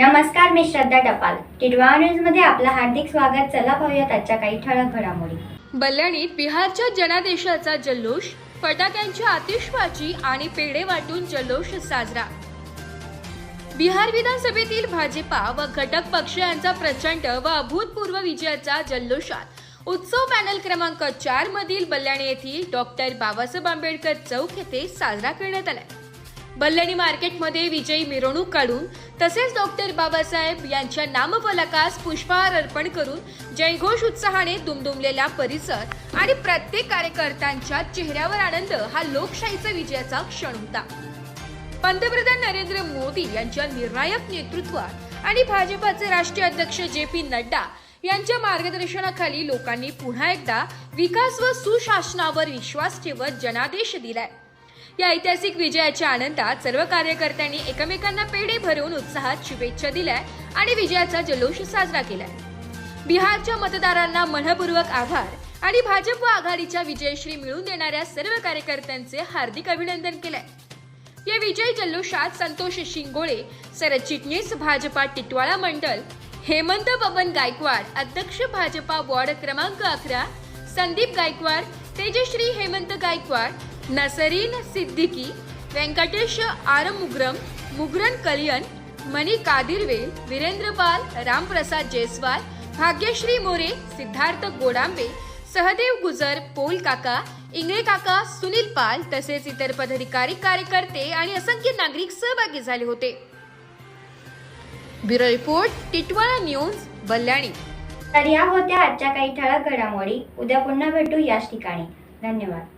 नमस्कार मी श्रद्धा टपाल. टिडवा न्यूजमध्ये आपलं हार्दिक स्वागत. चला पाहूयात आजच्या काही ठळक घडामोडी. बल्याणीत बिहारच्या जनादेशाचा जल्लोष फटाक्यांची आतिषबाजी आणि पेढे वाटून जल्लोष साजरा. बिहार विधानसभेतील भाजपा व घटक पक्ष यांचा प्रचंड व अभूतपूर्व विजयाचा जल्लोषात. उत्सव पॅनल क्रमांक चार मधील बल्लाणी येथील डॉक्टर बाबासाहेब आंबेडकर चौक येथे साजरा करण्यात आला बल्लणी मार्केटमध्ये विजयी मिरवणूक काढून तसेच डॉक्टर बाबासाहेब यांच्या नामफलकास पुष्पहार अर्पण करून जयघोष उत्साहाने दुमदुमलेला परिसर आणि प्रत्येक कार्यकर्त्यांच्या चेहऱ्यावर आनंद हा लोकशाहीचा विजयाचा क्षण होता. पंतप्रधान नरेंद्र मोदी यांच्या निर्णायक नेतृत्वात आणि भाजपाचे राष्ट्रीय अध्यक्ष जे पी नड्डा यांच्या मार्गदर्शनाखाली लोकांनी पुन्हा एकदा विकास व सुशासनावर विश्वास ठेवत जनादेश दिलाय. या ऐतिहासिक विजयाच्या आनंदात सर्व कार्यकर्त्यांनी एकमेकांना पेढे भरून उत्साहात शुभेच्छा दिल्या आणि विजयाचा जल्लोष साजरा केलाय बिहारच्या मतदारांना मनपूर्वक आभार आणि भाजप आघाडीच्या विजयश्री मिळवून देणाऱ्या सर्व कार्यकर्त्यांचे हार्दिक अभिनंदन केलंय. या विजय जल्लोषात संतोष शिंगोळे सरचिटणीस भाजपा टिटवाळा मंडल हेमंत बबन गायकवाड अध्यक्ष भाजपा वॉर्ड क्रमांक अकरा संदीप गायकवाड तेजश्री हेमंत गायकवाड नसरीन सिद्दीकी व्यंकटेश आरमुग्रम मुग्रन कलियन मनी कादिरवेल वीरेंद्र पाल रामप्रसाद जयस्वाल भाग्यश्री मोरे सिद्धार्थ गोडांबे सहदेव गुजर पोल काका इंगळे काका सुनील पाल तसेच इतर पदाधिकारी कार्यकर्ते आणि असंख्य नागरिक सहभागी झाले होते. ब्युरो रिपोर्ट टिटवाळा न्यूज बल्लाणी तर या होत्या आजच्या काही ठळक घडामोडी. उद्या पुन्हा भेटू याच ठिकाणी. धन्यवाद.